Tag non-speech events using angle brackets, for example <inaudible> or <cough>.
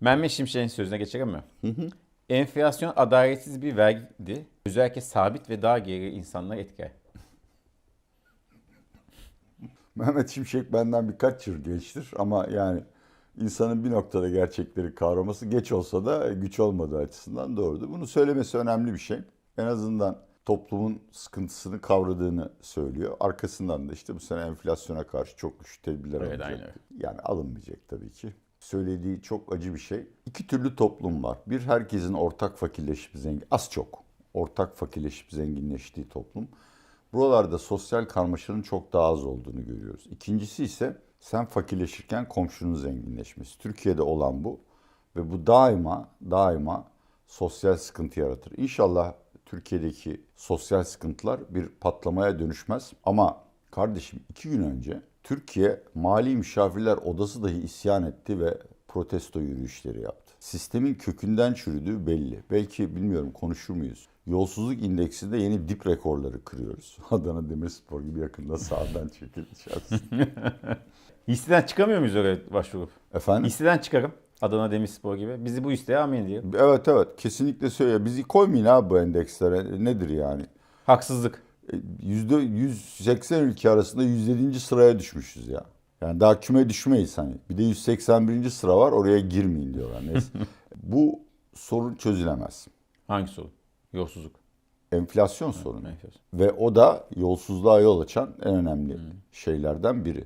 Mehmet Şimşek'in sözüne geçelim mi? Enflasyon adaletsiz bir vergidir. Özellikle sabit ve daha geri insanları etkiler. Mehmet Şimşek benden birkaç yıl gençtir ama yani insanın bir noktada gerçekleri kavraması geç olsa da güç olmadığı açısından doğrudur. Bunu söylemesi önemli bir şey. En azından toplumun sıkıntısını kavradığını söylüyor. Arkasından da işte bu sene enflasyona karşı çok güçlü tedbirler Evet, alınacak. aynen. Yani alınmayacak tabii ki. Söylediği çok acı bir şey. İki türlü toplum var. Bir herkesin ortak fakirleşip zengin, az çok ortak fakirleşip zenginleştiği toplum. Buralarda sosyal karmaşanın çok daha az olduğunu görüyoruz. İkincisi ise sen fakirleşirken komşunun zenginleşmesi. Türkiye'de olan bu ve bu daima daima sosyal sıkıntı yaratır. İnşallah Türkiye'deki sosyal sıkıntılar bir patlamaya dönüşmez. Ama kardeşim iki gün önce Türkiye Mali Müşavirler Odası dahi isyan etti ve protesto yürüyüşleri yaptı. Sistemin kökünden çürüdüğü belli. Belki bilmiyorum konuşur muyuz? Yolsuzluk indeksinde yeni dip rekorları kırıyoruz. <laughs> Adana Demirspor gibi yakında sağdan çekileceğiz. Hisseden <laughs> çıkamıyor muyuz oraya başvurup? Efendim? Hisseden çıkarım. Adana Demirspor gibi. Bizi bu isteğe amin diyelim. Evet evet kesinlikle söyle. Bizi koymayın abi bu endekslere. Nedir yani? Haksızlık. E, Yüzde 180 ülke arasında 107. sıraya düşmüşüz ya. Yani daha küme düşmeyiz hani. Bir de 181. sıra var oraya girmeyin diyorlar. Neyse. <laughs> Bu sorun çözülemez. Hangi sorun? Yolsuzluk. Enflasyon sorunu. Enflasyon. Ve o da yolsuzluğa yol açan en önemli şeylerden biri.